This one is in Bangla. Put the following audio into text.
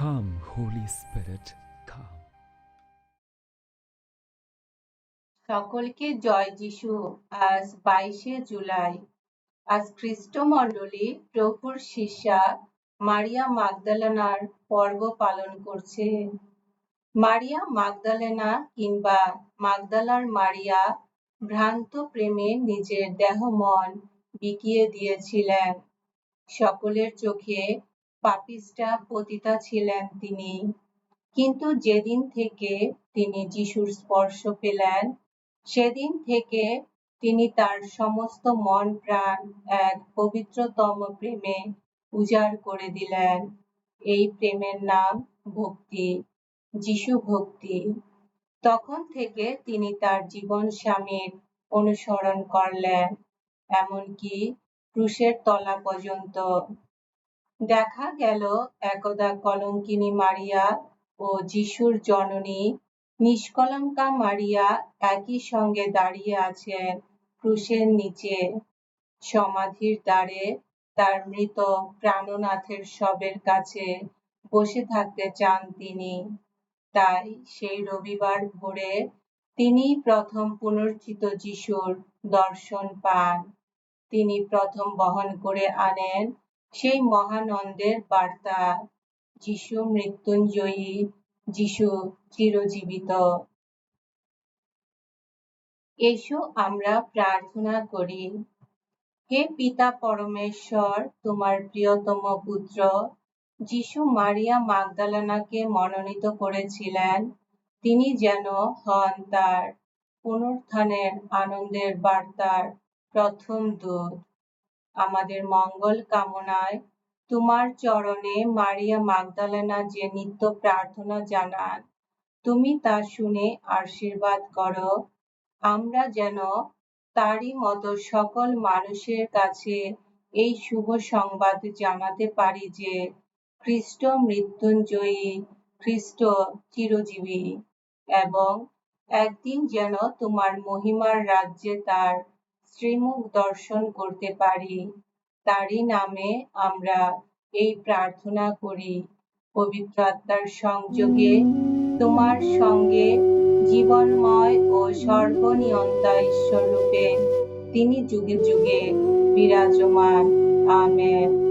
Come, Holy Spirit, come. সকলকে জয় যিশু। আজ বাইশে জুলাই। আজ খ্রিস্টমণ্ডলী প্রভুর শিষ্যা মারিয়া মাগদালেনার পর্ব পালন করছে। মারিয়া মাগদালেনা কিংবা মাগদালার মারিয়া ভ্রান্ত প্রেমে নিজের দেহ মন বিকিয়ে দিয়েছিলেন। সকলের চোখে পাপিষ্টা পতিতা ছিলেন তিনি। কিন্তু যেদিন থেকে তিনি যিশুর স্পর্শ পেলেন, সেদিন থেকে তিনি তার সমস্ত মন প্রাণ এক পবিত্রতম প্রেমে উজাড় করে দিলেন। এই প্রেমের নাম ভক্তি, যিশু ভক্তি। তখন থেকে তিনি তার জীবন স্বামীর অনুসরণ করলেন, এমনকি ক্রুশের তলা পর্যন্ত। দেখা গেল একদা কলঙ্কিনী মারিয়া ও যিশুর জননী। নিষ্কলঙ্কা মারিয়া একই সঙ্গে দাঁড়িয়ে আছেন ক্রুশের নিচে। সমাধির দ্বারে তার মৃত প্রাণনাথের শবের কাছে বসে থাকতে চান তিনি। তাই সেই রবিবার ভোরে তিনি প্রথম পুনর্চিত যিশুর দর্শন পান। তিনি প্রথম বহন করে আনেন সেই মহানন্দের বার্তা, যিশু মৃত্যুঞ্জয়ী, যিশু চিরজীবিত। এসো আমরা প্রার্থনা করি, হে পিতা পরমেশ্বর, তোমার প্রিয়তম পুত্র, যিশু মারিয়া মাগদালানাকে মনোনীত করেছিলেন, তিনি যেন হন তার পুনরুত্থানের আনন্দের বার্তার প্রথম দূত। আমাদের মঙ্গল কামনায় তোমার চরণে মারিয়া মাগদালেনা যে নিত্য প্রার্থনা জানান, তুমি তা শুনে আশীর্বাদ করো। আমরা যেন তারই মতো সকল মানুষের কাছে এই শুভ সংবাদ জানাতে পারি যে খ্রিস্ট মৃত্যুঞ্জয়ী খ্রিস্ট চিরজীবী এবং একদিন যেন তোমার মহিমার রাজ্যে তার শ্রীমুখ দর্শন করতে পারি, তারই নামে আমরা এই প্রার্থনা করি, পবিত্র আত্মার সংযোগে তোমার সঙ্গে জীবনময় ও সর্বনিয়ন্তা ঈশ্বর রূপে তিনি যুগে যুগে বিরাজমান। আমেন।